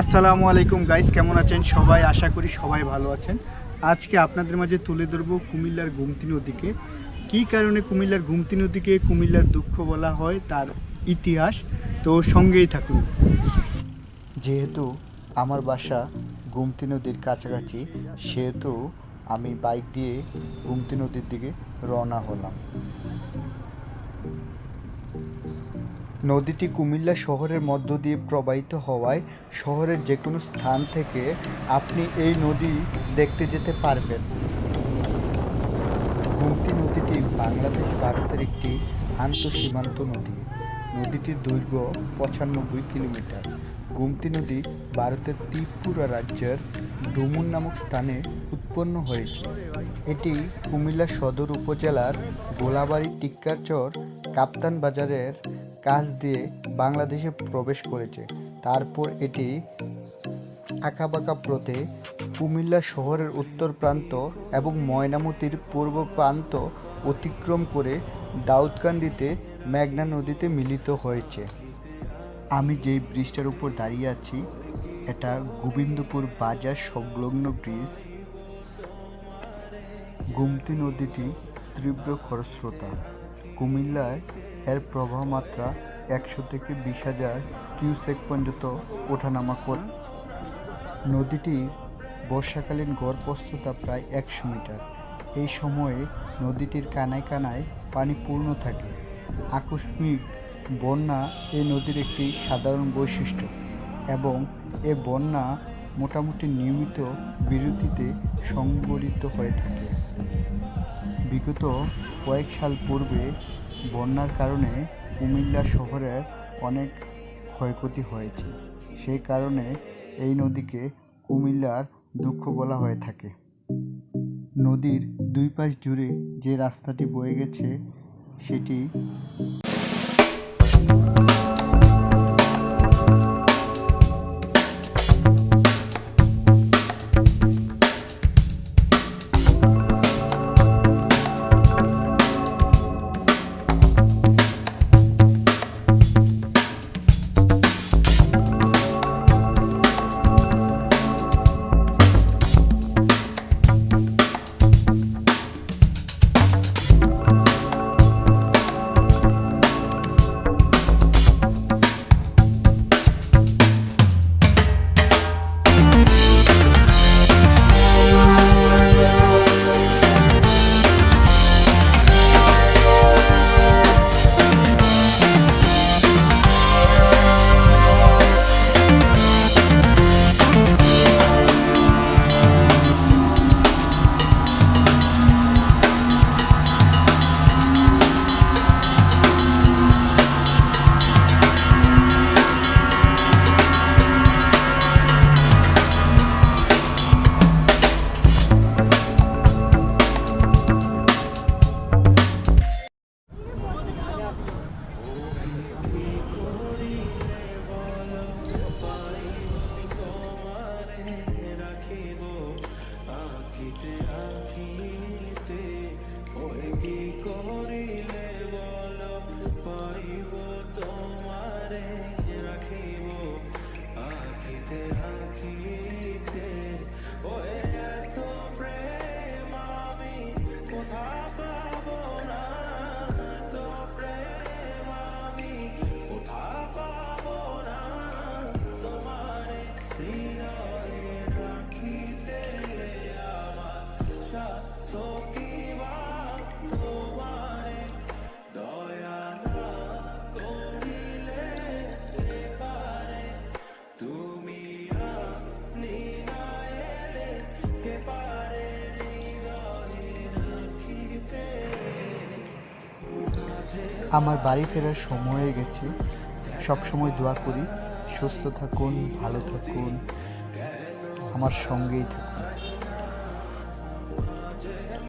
আসসালামু আলাইকুম গাইস, কেমন আছেন সবাই? আশা করি সবাই ভালো আছেন। আজকে আপনাদের মাঝে তুলে ধরবো কুমিল্লার গুমতি নদীকে। কী কারণে কুমিল্লার গুমতি নদীকে কুমিল্লার দুঃখ বলা হয় তার ইতিহাস? তো সঙ্গেই থাকুন। যেহেতু আমার বাসা গুমতি নদীর কাছাকাছি, সেহেতু আমি বাইক দিয়ে গুমতি নদীর দিকে রওনা হলাম। নদীটি কুমিল্লা শহরের মধ্য দিয়ে প্রবাহিত হওয়ায় শহরের যে কোনো স্থান থেকে আপনি এই নদী দেখতে যেতে পারবেন। গুমতি নদীটি বাংলাদেশ, ভারতের একটি আন্তঃসীমান্ত নদী। নদীটির দৈর্ঘ্য পঁচানব্বই কিলোমিটার। গুমতি নদী ভারতের ত্রিপুরা রাজ্যের ডুমুর নামক স্থানে উৎপন্ন হয়েছে। এটি কুমিল্লা সদর উপজেলার গোলাবাড়ি টিক্কারচর কাপ্তান বাজারের কাছ দিয়ে বাংলাদেশে প্রবেশ করেছে। তারপর এটি আঁকাবাঁকা প্রতে কুমিল্লা শহরের উত্তর প্রান্ত এবং ময়নামতির পূর্ব প্রান্ত অতিক্রম করে দাউদকান্দিতে মেঘনা নদীতে মিলিত হয়েছে। আমি যেই ব্রিজটার উপর দাঁড়িয়ে আছি, এটা গোবিন্দপুর বাজার সংলগ্ন ব্রিজ। গুমতি নদীটি তীব্র খরস্রোতা। কুমিল্লায় এর প্রবাহ মাত্রা একশো থেকে বিশ হাজার কিউসেক পর্যন্ত ওঠানামা করে। নদীটি বর্ষাকালীন গড় প্রস্তুতা প্রায় একশো মিটার। এই সময়ে নদীটির কানায় কানায় পানি পূর্ণ থাকে। আকস্মিক বন্যা এই নদীর একটি সাধারণ বৈশিষ্ট্য এবং এ বন্যা মোটামুটি নিয়মিত বিরতিতে সংগঠিত হয়ে থাকে। বিগত কয়েক সাল পূর্বে বন্যার কারণে কুমিল্লা শহরের অনেক ক্ষয়ক্ষতি হয়েছে। সেই কারণে এই নদীকে কুমিল্লার দুঃখ বলা হয়ে থাকে। নদীর দুই পাশ জুড়ে যে রাস্তাটি বয়ে গেছে, সেটি You. আমার বাড়ি ফেরার সময় হয়ে গেছে। সব সময় দোয়া করি, সুস্থ থাকুন, ভালো থাকুন, আমার সঙ্গেই থাকুন।